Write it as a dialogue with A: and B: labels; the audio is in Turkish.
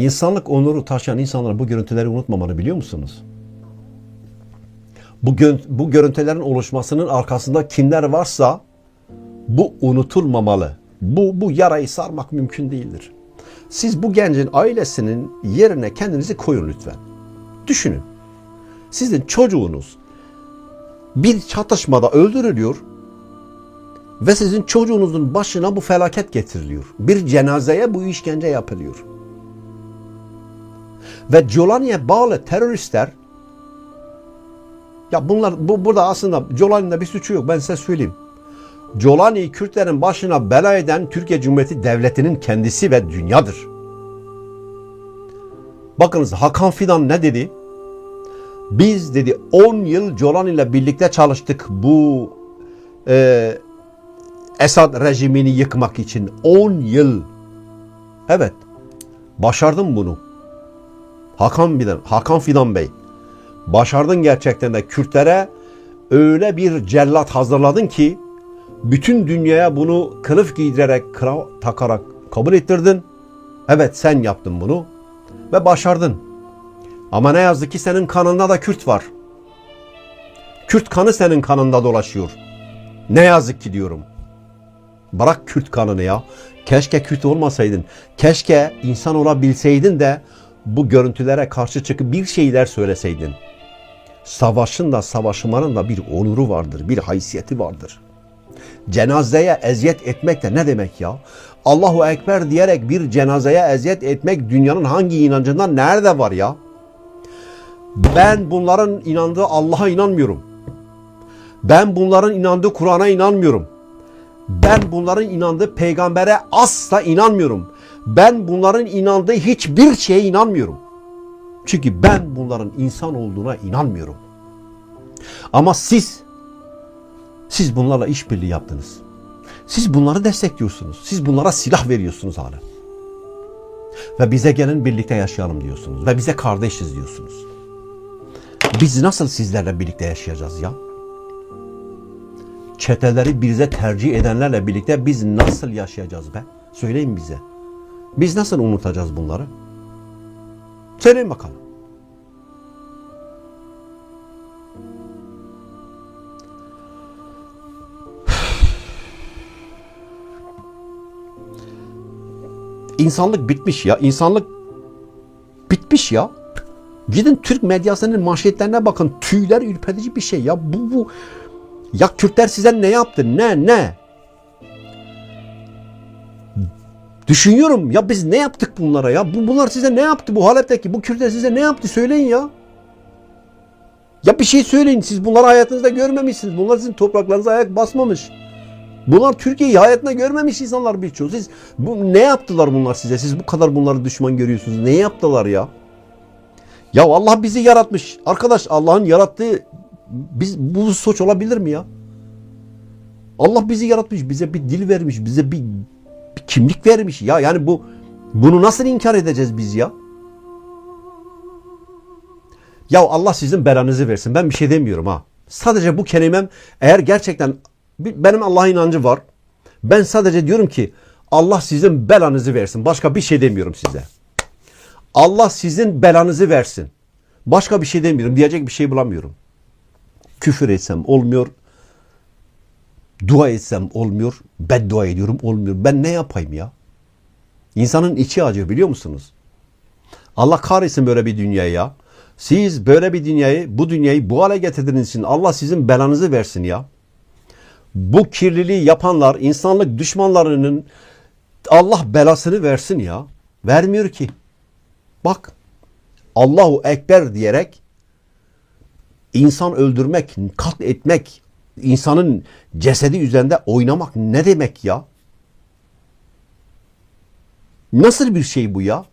A: İnsanlık onuru taşıyan insanlar bu görüntüleri unutmamalı biliyor musunuz? Bu, bu görüntülerin oluşmasının arkasında kimler varsa bu unutulmamalı. Bu, bu yarayı sarmak mümkün değildir. Siz bu gencin ailesinin yerine kendinizi koyun lütfen. Düşünün. Sizin çocuğunuz bir çatışmada öldürülüyor ve sizin çocuğunuzun başına bu felaket getiriliyor. Bir cenazeye bu işkence yapılıyor. Ve Jolani'ye bağlı teröristler ya bunlar bu burada aslında Jolani'de bir suçu yok ben size söyleyeyim. Jolani Kürtlerin başına bela eden Türkiye Cumhuriyeti Devleti'nin kendisi ve dünyadır. Bakınız Hakan Fidan ne dedi? Biz dedi 10 yıl Jolani ile birlikte çalıştık bu e, Esad rejimini yıkmak için 10 yıl. Evet. Başardım bunu. Hakan Fidan, Hakan Fidan Bey. Başardın gerçekten de Kürtlere öyle bir cellat hazırladın ki bütün dünyaya bunu kılıf giydirerek, krav takarak kabul ettirdin. Evet sen yaptın bunu ve başardın. Ama ne yazık ki senin kanında da Kürt var. Kürt kanı senin kanında dolaşıyor. Ne yazık ki diyorum. Bırak Kürt kanını ya. Keşke Kürt olmasaydın. Keşke insan olabilseydin de bu görüntülere karşı çıkıp bir şeyler söyleseydin. Savaşın da savaşmanın da bir onuru vardır, bir haysiyeti vardır. Cenazeye eziyet etmek de ne demek ya? Allahu Ekber diyerek bir cenazeye eziyet etmek dünyanın hangi inancından nerede var ya? Ben bunların inandığı Allah'a inanmıyorum. Ben bunların inandığı Kur'an'a inanmıyorum. Ben bunların inandığı peygambere asla inanmıyorum. Ben bunların inandığı hiçbir şeye inanmıyorum. Çünkü ben bunların insan olduğuna inanmıyorum. Ama siz siz bunlarla işbirliği yaptınız. Siz bunları destekliyorsunuz. Siz bunlara silah veriyorsunuz hala. Ve bize gelin birlikte yaşayalım diyorsunuz. Ve bize kardeşiz diyorsunuz. Biz nasıl sizlerle birlikte yaşayacağız ya? Çeteleri bize tercih edenlerle birlikte biz nasıl yaşayacağız be? Söyleyin bize. Biz nasıl unutacağız bunları? Söyleyin bakalım. İnsanlık bitmiş ya. İnsanlık bitmiş ya. Gidin Türk medyasının manşetlerine bakın. Tüyler ürperici bir şey ya. Bu bu ya Kürtler size ne yaptı? Ne ne? Düşünüyorum ya biz ne yaptık bunlara ya? Bu, bunlar size ne yaptı bu Halep'teki? Bu Kürtler size ne yaptı? Söyleyin ya. Ya bir şey söyleyin. Siz bunları hayatınızda görmemişsiniz. Bunlar sizin topraklarınıza ayak basmamış. Bunlar Türkiye'yi hayatında görmemiş insanlar birçoğu. Siz bu ne yaptılar bunlar size? Siz bu kadar bunları düşman görüyorsunuz. Ne yaptılar ya? Ya Allah bizi yaratmış. Arkadaş Allah'ın yarattığı biz bu suç olabilir mi ya? Allah bizi yaratmış, bize bir dil vermiş, bize bir kimlik vermiş ya. Yani bu bunu nasıl inkar edeceğiz biz ya? Ya Allah sizin belanızı versin. Ben bir şey demiyorum ha. Sadece bu kelimem eğer gerçekten benim Allah'a inancı var. Ben sadece diyorum ki Allah sizin belanızı versin. Başka bir şey demiyorum size. Allah sizin belanızı versin. Başka bir şey demiyorum. Diyecek bir şey bulamıyorum. Küfür etsem olmuyor. Dua etsem olmuyor. Beddua ediyorum olmuyor. Ben ne yapayım ya? İnsanın içi acıyor biliyor musunuz? Allah kahretsin böyle bir dünyayı ya. Siz böyle bir dünyayı, bu dünyayı bu hale getirdiğiniz için Allah sizin belanızı versin ya. Bu kirliliği yapanlar, insanlık düşmanlarının Allah belasını versin ya. Vermiyor ki. Bak Allahu Ekber diyerek insan öldürmek, katletmek, insanın cesedi üzerinde oynamak ne demek ya? Nasıl bir şey bu ya?